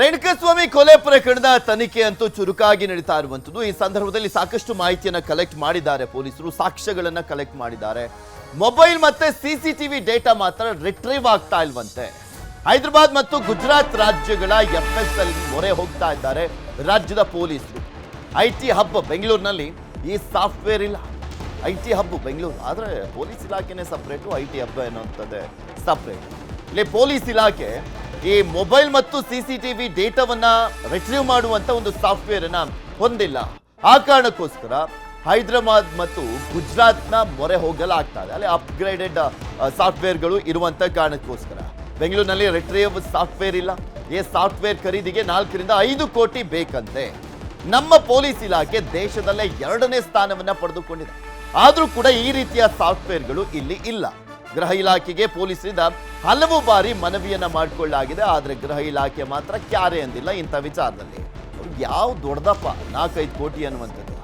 ರೇಣುಕಸ್ವಾಮಿ ಕೊಲೆ ಪ್ರಕರಣದ ತನಿಖೆ ಅಂತೂ ಚುರುಕಾಗಿ ನಡೀತಾ ಇರುವಂಥದ್ದು. ಈ ಸಂದರ್ಭದಲ್ಲಿ ಸಾಕಷ್ಟು ಮಾಹಿತಿಯನ್ನ ಕಲೆಕ್ಟ್ ಮಾಡಿದ್ದಾರೆ ಪೊಲೀಸರು, ಸಾಕ್ಷ್ಯಗಳನ್ನ ಕಲೆಕ್ಟ್ ಮಾಡಿದ್ದಾರೆ. ಮೊಬೈಲ್ ಮತ್ತೆ ಸಿಸಿಟಿವಿ ಡೇಟಾ ಮಾತ್ರ ರಿಟ್ರೀವ್ ಆಗ್ತಾ ಇಲ್ವಂತೆ. ಹೈದರಾಬಾದ್ ಮತ್ತು ಗುಜರಾತ್ ರಾಜ್ಯಗಳ ಎಫ್ ಎಸ್ ಎಲ್ ಮೊರೆ ಹೋಗ್ತಾ ಇದ್ದಾರೆ ರಾಜ್ಯದ ಪೊಲೀಸರು. ಐ ಟಿ ಹಬ್ ಬೆಂಗಳೂರಿನಲ್ಲಿ ಈ ಸಾಫ್ಟ್ವೇರ್ ಇಲ್ಲ. ಐ ಟಿ ಹಬ್ ಬೆಂಗಳೂರು, ಆದರೆ ಪೊಲೀಸ್ ಇಲಾಖೆನೇ ಸಪ್ರೇಟು ಐ ಟಿ ಹಬ್ ಅನ್ನೋಂಥದ್ದೇ ಸಪ್ರೇಟ್ ಇಲ್ಲಿ ಪೊಲೀಸ್ ಇಲಾಖೆ ಈ ಮೊಬೈಲ್ ಮತ್ತು ಸಿ ಸಿ ಡೇಟಾವನ್ನ ರಿಟ್ರೀವ್ ಮಾಡುವಂತ ಒಂದು ಸಾಫ್ಟ್ವೇರ್ ಅನ್ನ ಹೊಂದಿಲ್ಲ. ಆ ಕಾರಣಕ್ಕೋಸ್ಕರ ಹೈದರಾಬಾದ್ ಮತ್ತು ಗುಜರಾತ್ನ ಮೊರೆ ಹೋಗಲಾಗ್ತಾ ಇದೆ ಅಲ್ಲಿ ಅಪ್ಗ್ರೇಡೆಡ್ ಸಾಫ್ಟ್ವೇರ್ಗಳು ಇರುವಂತ ಕಾರಣಕ್ಕೋಸ್ಕರ. ಬೆಂಗಳೂರಿನಲ್ಲಿ ರಿಟ್ರೀವ್ ಸಾಫ್ಟ್ವೇರ್ ಇಲ್ಲ. ಈ ಸಾಫ್ಟ್ವೇರ್ ಖರೀದಿಗೆ ನಾಲ್ಕರಿಂದ ಐದು ಕೋಟಿ ಬೇಕಂತೆ. ನಮ್ಮ ಪೊಲೀಸ್ ಇಲಾಖೆ ದೇಶದಲ್ಲೇ ಎರಡನೇ ಸ್ಥಾನವನ್ನ ಪಡೆದುಕೊಂಡಿದೆ. ಆದರೂ ಕೂಡ ಈ ರೀತಿಯ ಸಾಫ್ಟ್ವೇರ್ಗಳು ಇಲ್ಲಿ ಇಲ್ಲ. ಗೃಹ ಇಲಾಖೆಗೆ ಪೊಲೀಸರಿಂದ ಹಲವು ಬಾರಿ ಮನವಿಯನ್ನ ಮಾಡಿಕೊಳ್ಳಲಾಗಿದೆ. ಆದರೆ ಗೃಹ ಇಲಾಖೆ ಮಾತ್ರ ಕ್ಯಾರೆ ಅಂದಿಲ್ಲ ಇಂಥ ವಿಚಾರದಲ್ಲಿ. ಯಾವ ದೊಡ್ಡದಪ್ಪ? ನಾಲ್ಕೈದು ಕೋಟಿ ಅನ್ನುವಂಥದ್ದು.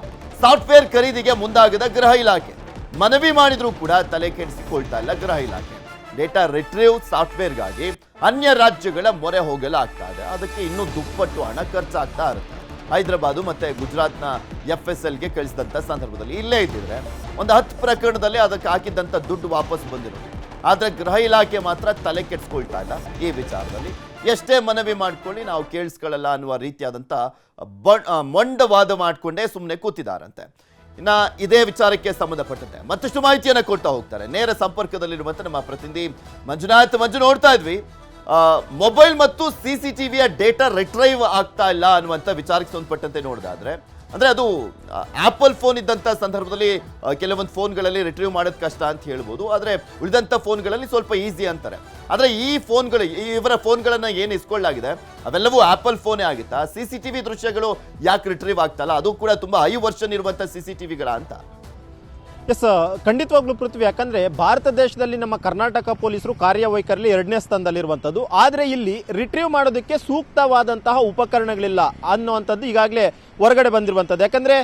ಸಾಫ್ಟ್ವೇರ್ ಖರೀದಿಗೆ ಮುಂದಾಗದ ಗೃಹ ಇಲಾಖೆ. ಮನವಿ ಮಾಡಿದರೂ ಕೂಡ ತಲೆ ಕೆಡಿಸಿಕೊಳ್ತಾ ಇಲ್ಲ ಗೃಹ ಇಲಾಖೆ. ಡೇಟಾ ರಿಟ್ರೀವ್ ಸಾಫ್ಟ್ವೇರ್ಗಾಗಿ ಅನ್ಯ ರಾಜ್ಯಗಳ ಮೊರೆ ಹೋಗಲಾಗ್ತಾ ಇದೆ. ಅದಕ್ಕೆ ಇನ್ನೂ ದುಪ್ಪಟ್ಟು ಹಣ ಖರ್ಚಾಗ್ತಾ ಇರುತ್ತೆ. ಹೈದರಾಬಾದು ಮತ್ತೆ ಗುಜರಾತ್ನ ಎಫ್ ಎಸ್ ಎಲ್ಗೆ ಕಳಿಸಿದಂಥ ಸಂದರ್ಭದಲ್ಲಿ ಇಲ್ಲೇ ಇದ್ದಿದ್ರೆ ಒಂದು ಹತ್ತು ಪ್ರಕರಣದಲ್ಲಿ ಅದಕ್ಕೆ ಹಾಕಿದ್ದಂಥ ದುಡ್ಡು ವಾಪಸ್ ಬಂದಿರೋದು. ಆದರೆ ಗೃಹ ಇಲಾಖೆ ಮಾತ್ರ ತಲೆ ಕೆಡಿಸ್ಕೊಳ್ತಾ ಇಲ್ಲ ಈ ವಿಚಾರದಲ್ಲಿ. ಎಷ್ಟೇ ಮನವಿ ಮಾಡ್ಕೊಳ್ಳಿ, ನಾವು ಕೇಳಿಸ್ಕೊಳ್ಳಲ್ಲ ಅನ್ನುವ ರೀತಿಯಾದಂಥ ಬ ಮಾಡಿಕೊಂಡೇ ಸುಮ್ಮನೆ ಕೂತಿದ್ದಾರಂತೆ ಇನ್ನ ಇದೇ ವಿಚಾರಕ್ಕೆ ಸಂಬಂಧಪಟ್ಟಂತೆ ಮತ್ತಷ್ಟು ಮಾಹಿತಿಯನ್ನು ಕೊಡ್ತಾ ಹೋಗ್ತಾರೆ. ನೇರ ಸಂಪರ್ಕದಲ್ಲಿರುವಂತೆ ನಮ್ಮ ಪ್ರತಿನಿಧಿ ಮಂಜುನಾಥ್. ಮಂಜು, ನೋಡ್ತಾ ಇದ್ವಿ? ಮೊಬೈಲ್ ಮತ್ತು ಸಿ ಸಿ ಟಿ ವಿಯ ಡೇಟಾ ರಿಟ್ರೈವ್ ಆಗ್ತಾ ಇಲ್ಲ ಅನ್ನುವಂಥ ವಿಚಾರಕ್ಕೆ ಸಂಬಂಧಪಟ್ಟಂತೆ ನೋಡೋದಾದ್ರೆ, ಅಂದ್ರೆ ಅದು ಆ್ಯಪಲ್ ಫೋನ್ ಇದ್ದಂಥ ಸಂದರ್ಭದಲ್ಲಿ ಕೆಲವೊಂದು ಫೋನ್ಗಳಲ್ಲಿ ರಿಟ್ರೀವ್ ಮಾಡೋದು ಕಷ್ಟ ಅಂತ ಹೇಳ್ಬೋದು. ಆದರೆ ಉಳಿದಂಥ ಫೋನ್ಗಳಲ್ಲಿ ಸ್ವಲ್ಪ ಈಸಿ ಅಂತಾರೆ. ಆದರೆ ಈ ಫೋನ್ಗಳು ಇವರ ಫೋನ್ಗಳನ್ನು ಏನು ಇಸ್ಕೊಳ್ಳಾಗಿದೆ? ಅವೆಲ್ಲವೂ ಆ್ಯಪಲ್ ಫೋನೇ ಆಗಿತ್ತಾ? ಸಿ ಸಿ ಟಿ ವಿ ದೃಶ್ಯಗಳು ಯಾಕೆ ರಿಟ್ರೀವ್ ಆಗ್ತಲ್ಲ ಅದು ಕೂಡ ತುಂಬಾ ಹೈ ವರ್ಷನ್ ಇರುವಂಥ ಸಿ ಸಿ ಟಿ ವಿಗಳ ಅಂತ. ಎಸ್ ಖಂಡಿತವಾಗ್ಲೂ ಪೃಥ್ವಿ, ಯಾಕಂದ್ರೆ ಭಾರತ ದೇಶದಲ್ಲಿ ನಮ್ಮ ಕರ್ನಾಟಕ ಪೊಲೀಸರು ಕಾರ್ಯವೈಖರಿಯಲ್ಲಿ ಎರಡನೇ ಸ್ಥಾನದಲ್ಲಿರುವಂಥದ್ದು ಆದರೆ ಇಲ್ಲಿ ರಿಟ್ರೀವ್ ಮಾಡೋದಕ್ಕೆ ಸೂಕ್ತವಾದಂತಹ ಉಪಕರಣಗಳಿಲ್ಲ ಅನ್ನುವಂಥದ್ದು ಈಗಾಗಲೇ ಹೊರಗಡೆ ಬಂದಿರುವಂಥದ್ದು ಯಾಕಂದ್ರೆ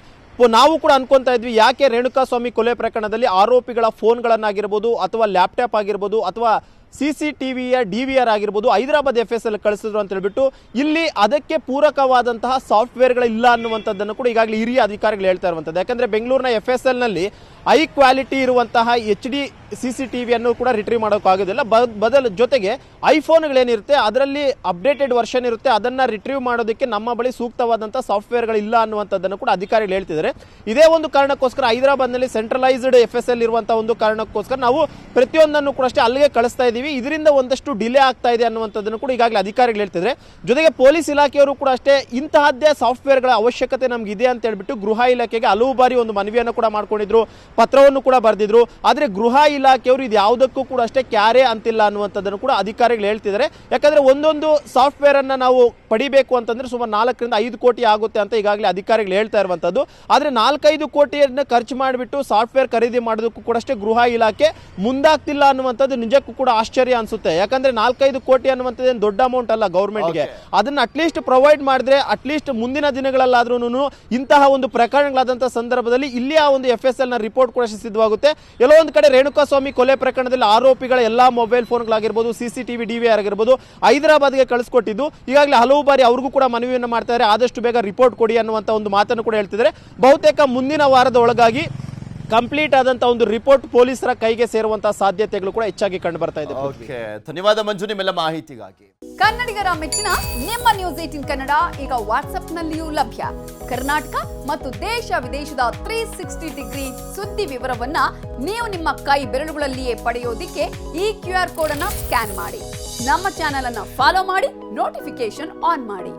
ನಾವು ಕೂಡ ಅನ್ಕೊಂತಾ ಇದ್ವಿ, ಯಾಕೆ ರೇಣುಕಾ ಸ್ವಾಮಿ ಕೊಲೆ ಪ್ರಕರಣದಲ್ಲಿ ಆರೋಪಿಗಳ ಫೋನ್ಗಳನ್ನಾಗಿರ್ಬೋದು ಅಥವಾ ಲ್ಯಾಪ್ಟಾಪ್ ಆಗಿರ್ಬೋದು ಅಥವಾ ಸಿ ಸಿ ಟಿವಿಯ ಡಿ ವಿ ಆರ್ ಆಗಿರ್ಬೋದು ಹೈದರಾಬಾದ್ ಎಫ್ ಎಸ್ ಎಲ್ ಕಳಿಸಿದ್ರು ಅಂತ ಹೇಳ್ಬಿಟ್ಟು ಇಲ್ಲಿ ಅದಕ್ಕೆ ಪೂರಕವಾದಂತಹ ಸಾಫ್ಟ್ವೇರ್ಗಳಿಲ್ಲ ಅನ್ನುವಂಥದ್ದನ್ನು ಕೂಡ ಈಗಾಗಲೇ ಹಿರಿಯ ಅಧಿಕಾರಿಗಳು ಹೇಳ್ತಾ ಇರುವಂಥದ್ದು. ಯಾಕಂದ್ರೆ ಬೆಂಗಳೂರಿನ ಎಫ್ ಎಸ್ ಎಲ್ನಲ್ಲಿ ಹೈ ಕ್ವಾಲಿಟಿ ಇರುವಂತಹ H D C C T ವಿಯನ್ನು ಕೂಡ ರಿಟ್ರೀವ್ ಮಾಡೋಕ್ಕಾಗೋದಿಲ್ಲ ಬದಲು ಜೊತೆಗೆ ಐಫೋನ್ಗಳೇನಿರುತ್ತೆ, ಅದರಲ್ಲಿ ಅಪ್ಡೇಟೆಡ್ ವರ್ಷನ್ ಇರುತ್ತೆ, ಅದನ್ನು ರಿಟ್ರೀವ್ ಮಾಡೋದಕ್ಕೆ ನಮ್ಮ ಬಳಿ ಸೂಕ್ತವಾದಂಥ ಸಾಫ್ಟ್ವೇರ್ಗಳಿಲ್ಲ ಅನ್ನುವಂಥದ್ದನ್ನು ಕೂಡ ಅಧಿಕಾರಿಗಳು ಹೇಳ್ತಿದ್ದಾರೆ. ಇದೇ ಒಂದು ಕಾರಣಕ್ಕೋಸ್ಕರ ಹೈದರಾಬಾದ್ನಲ್ಲಿ ಸೆಂಟ್ರಲೈಸ್ಡ್ ಎಫ್ ಎಸ್ ಎಲ್ ಇರುವಂಥ ಒಂದು ಕಾರಣಕ್ಕೋಸ್ಕರ ನಾವು ಪ್ರತಿಯೊಂದನ್ನು ಕೂಡ ಅಷ್ಟೇ ಅಲ್ಲಿಗೆ ಕಳಿಸ್ತಾ ಇದ್ದೀವಿ. ಇದರಿಂದ ಒಂದಷ್ಟು ಡಿಲೇ ಆಗ್ತಾ ಇದೆ ಅನ್ನುವಂಥದ್ದನ್ನು ಕೂಡ ಈಗಾಗಲೇ ಅಧಿಕಾರಿಗಳು ಹೇಳ್ತಿದ್ರೆ. ಜೊತೆಗೆ ಪೊಲೀಸ್ ಇಲಾಖೆಯವರು ಕೂಡ ಅಷ್ಟೇ ಇಂತಹದ್ದೇ ಸಾಫ್ಟ್ವೇರ್ಗಳ ಅವಶ್ಯಕತೆ ನಮ್ಗೆ ಇದೆ ಅಂತ ಹೇಳ್ಬಿಟ್ಟು ಗೃಹ ಇಲಾಖೆಗೆ ಹಲವು ಬಾರಿ ಒಂದು ಮನವಿಯನ್ನು ಕೂಡ ಮಾಡ್ಕೊಂಡಿದ್ರು. ಪತ್ರವನ್ನು ಕೂಡ ಬರೆದಿದ್ರು. ಆದರೆ ಗೃಹ ಇಲಾಖೆಯವರು ಇದು ಯಾವುದಕ್ಕೂ ಕೂಡ ಅಷ್ಟೇ ಕ್ಯಾರೆ ಅಂತಿಲ್ಲ ಅನ್ನುವಂಥದ್ದನ್ನು ಕೂಡ ಅಧಿಕಾರಿಗಳು ಹೇಳ್ತಿದ್ದಾರೆ. ಯಾಕಂದ್ರೆ ಒಂದೊಂದು ಸಾಫ್ಟ್ವೇರ್ ಅನ್ನ ನಾವು ಪಡಿಬೇಕು ಅಂತಂದ್ರೆ ಸುಮಾರು ನಾಲ್ಕರಿಂದ ಐದು ಕೋಟಿ ಆಗುತ್ತೆ ಅಂತ ಈಗಾಗಲೇ ಅಧಿಕಾರಿಗಳು ಹೇಳ್ತಾ ಇರುವಂಥದ್ದು. ಆದರೆ ನಾಲ್ಕೈದು ಕೋಟಿಯನ್ನು ಖರ್ಚು ಮಾಡಿಬಿಟ್ಟು ಸಾಫ್ಟ್ವೇರ್ ಖರೀದಿ ಮಾಡೋದಕ್ಕೂ ಕೂಡ ಅಷ್ಟೇ ಗೃಹ ಇಲಾಖೆ ಮುಂದಾಗ್ತಿಲ್ಲ ಅನ್ನುವಂಥದ್ದು ನಿಜಕ್ಕೂ ಕೂಡ ಆಶ್ಚರ್ಯ ಅನ್ಸುತ್ತೆ. ಯಾಕಂದ್ರೆ ನಾಲ್ಕೈದು ಕೋಟಿ ಅನ್ನುವಂಥದ್ದು ಏನು ದೊಡ್ಡ ಅಮೌಂಟ್ ಅಲ್ಲ ಗೌರ್ಮೆಂಟ್ಗೆ ಗೆ. ಅದನ್ನ ಅಟ್ಲೀಸ್ಟ್ ಪ್ರೊವೈಡ್ ಮಾಡಿದ್ರೆ ಅಟ್ಲೀಸ್ಟ್ ಮುಂದಿನ ದಿನಗಳಲ್ಲಾದ್ರೂ ಇಂತಹ ಒಂದು ಪ್ರಕರಣಗಳಾದಂತಹ ಸಂದರ್ಭದಲ್ಲಿ ಇಲ್ಲಿ ಆ ಒಂದು ಎಫ್ ಎಸ್ ಎಲ್ನ ರಿಪೋರ್ಟ್ ಕೂಡ ಸಿದ್ಧವಾಗುತ್ತೆ. ಎಲ್ಲೋ ಒಂದು ಕಡೆ ರೇಣುಕಾಸ್ವಾಮಿ ಕೊಲೆ ಪ್ರಕರಣದಲ್ಲಿ ಆರೋಪಿಗಳ ಎಲ್ಲಾ mobile ಫೋನ್ಗಳಾಗಿರ್ಬೋದು C C TV D V R ಆಗಿರ್ಬೋದು ಹೈದರಾಬಾದ್ಗೆ ಕಳಿಸ್ಕೊಟ್ಟಿದ್ದು. ಈಗಾಗಲೇ ಹಲವು ಬಾರಿ ಅವ್ರಿಗೂ ಕೂಡ ಮನವಿಯನ್ನು ಮಾಡ್ತಾ ಇದ್ದಾರೆ. ಆದಷ್ಟು ಬೇಗ ರಿಪೋರ್ಟ್ ಕೊಡಿ ಅನ್ನುವಂಥ ಒಂದು ಮಾತನ್ನು ಕೂಡ ಹೇಳ್ತಿದ್ದಾರೆ. ಬಹುತೇಕ ಮುಂದಿನ ವಾರದ ಒಳಗಾಗಿ ಕಂಪ್ಲೀಟ್ ಆದಂತ ಒಂದು ರಿಪೋರ್ಟ್ ಪೊಲೀಸರ ಕೈಗೆ ಸೇರುವಂತಹ ಸಾಧ್ಯತೆಗಳು ಕೂಡ ಹೆಚ್ಚಾಗಿ ಕಂಡು ಬರ್ತಾ ಇದೆ ಓಕೆ ಧನ್ಯವಾದ ಮಂಜು ನಿಮ್ಮೆಲ್ಲ ಮಾಹಿತಿಗಾಗಿ. ಕನ್ನಡಿಗರ ಮೆಚ್ಚಿನ ನಿಮ್ಮ ನ್ಯೂಸ್ ಏಟಿನ್ ಕನ್ನಡ ಈಗ ವಾಟ್ಸ್ಆಪ್ನಲ್ಲಿಯೂ ಲಭ್ಯ. ಕರ್ನಾಟಕ ಮತ್ತು ದೇಶ ವಿದೇಶದ ತ್ರೀ ಸಿಕ್ಸ್ಟಿ ಡಿಗ್ರಿ ಸುದ್ದಿ ವಿವರವನ್ನ ನೀವು ನಿಮ್ಮ ಕೈ ಬೆರಳುಗಳಲ್ಲಿಯೇ ಪಡೆಯೋದಿಕ್ಕೆ ಈ ಕ್ಯೂ ಆರ್ ಕೋಡ್ ಅನ್ನ ಸ್ಕ್ಯಾನ್ ಮಾಡಿ. ನಮ್ಮ ಚಾನೆಲ್ ಅನ್ನ ಫಾಲೋ ಮಾಡಿ ನೋಟಿಫಿಕೇಶನ್ ಆನ್ ಮಾಡಿ.